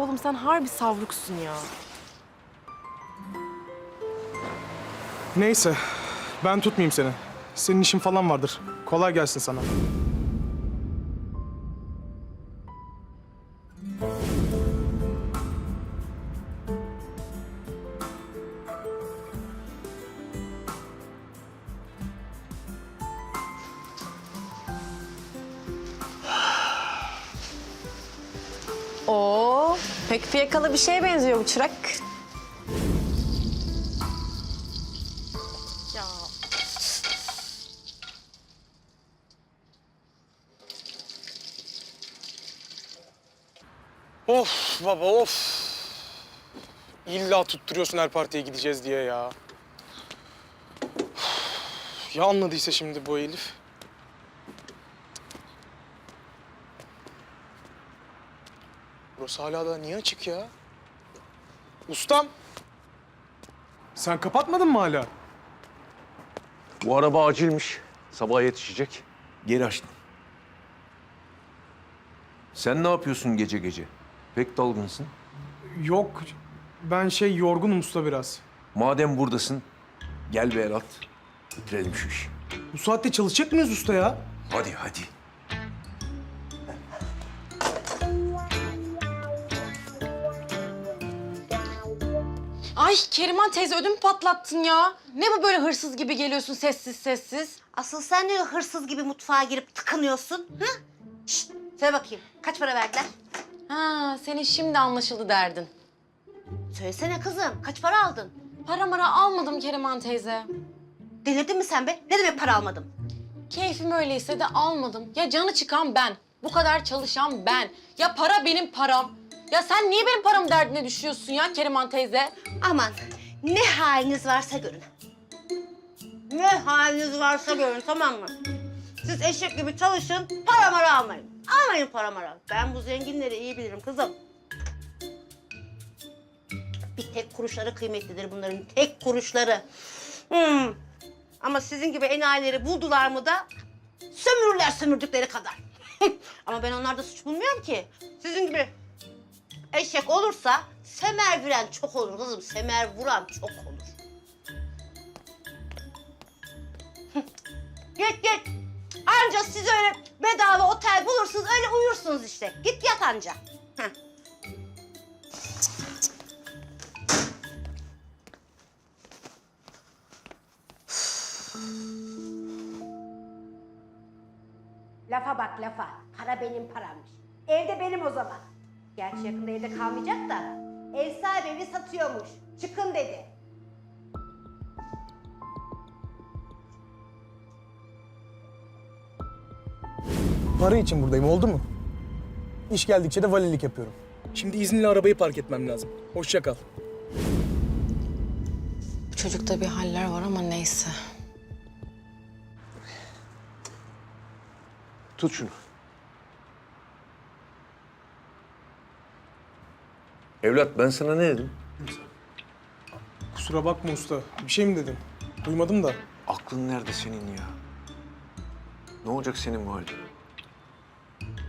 Oğlum sen harbi savruksun ya. Neyse, ben tutmayayım seni. Senin işin falan vardır. Kolay gelsin sana. Pek fiyakalı bir şeye benziyor bu çırak. Ya Of baba of. İlla tutturuyorsun her partiye gideceğiz diye ya. Ya anladıysa şimdi bu Elif? Burası hala da niye açık ya? Ustam. Sen kapatmadın mı hala? Bu araba acilmiş. Sabah yetişecek. Geri açtım. Sen ne yapıyorsun gece gece? Pek dalgınsın. Yok. Ben şey yorgunum usta biraz. Madem buradasın, gel bir el at. Bitirelim şu işi. Bu saatte çalışacak mıyız usta ya? Hadi hadi. Ay Keriman teyze ödümü patlattın ya. Ne bu böyle hırsız gibi geliyorsun sessiz sessiz? Asıl sen niye hırsız gibi mutfağa girip tıkınıyorsun? Hı? Şşt, söyle bakayım. Kaç para verdiler? Ha, senin şimdi anlaşıldı derdin. Söylesene kızım. Kaç para aldın? Para mara almadım Keriman teyze. Delirdin mi sen be? Ne demek para almadım? Keyfim öyleyse de almadım. Ya canı çıkan ben. Bu kadar çalışan ben. Ya para benim param. Ya sen niye benim param derdine düşüyorsun ya Keriman teyze? Aman ne haliniz varsa görün. Ne haliniz varsa görün tamam mı? Siz eşek gibi çalışın, para almayın. Almayın para mara. Ben bu zenginleri iyi bilirim kızım. Bir tek kuruşları kıymetlidir bunların, tek kuruşları. Hmm. Ama sizin gibi enayileri buldular mı da sömürürler sömürdükleri kadar. Ama ben onlarda suç bulmuyorum ki. Sizin gibi eşek olursa semer vuran çok olur kızım. Semer vuran çok olur. git git. Anca siz öyle bedava otel bulursunuz öyle uyursunuz işte. Git yat anca. Lafa bak lafa. Para benim parammış. Evde benim o zaman. Gerçi yakında evde kalmayacak da. Ev sahibi evi satıyormuş. Çıkın dedi. Para için buradayım oldu mu? İş geldikçe de valilik yapıyorum. Şimdi izinli arabayı park etmem lazım. Hoşça kal. Bu çocukta bir haller var ama neyse. Tut şunu. Evlat ben sana ne dedim? Kusura bakma usta. Bir şey mi dedin? Duymadım da. Aklın nerede senin ya? Ne olacak senin bu halin?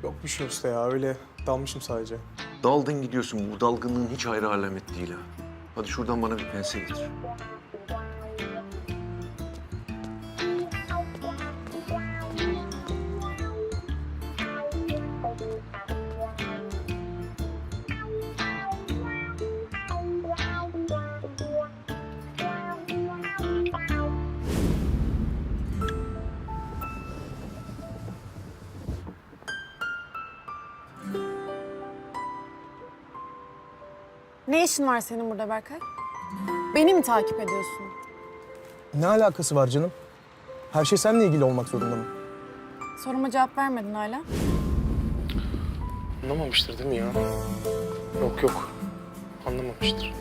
Yok bir şey usta ya. Öyle dalmışım sadece. Daldın gidiyorsun. Bu dalgınlığın hiç ayrı alamet değil ha. Hadi şuradan bana bir pense getir. Ne işin var senin burada Berkay? Beni mi takip ediyorsun? Ne alakası var canım? Her şey seninle ilgili olmak zorunda mı? Soruma cevap vermedin hala. Anlamamıştır değil mi ya? Yok yok. Anlamamıştır.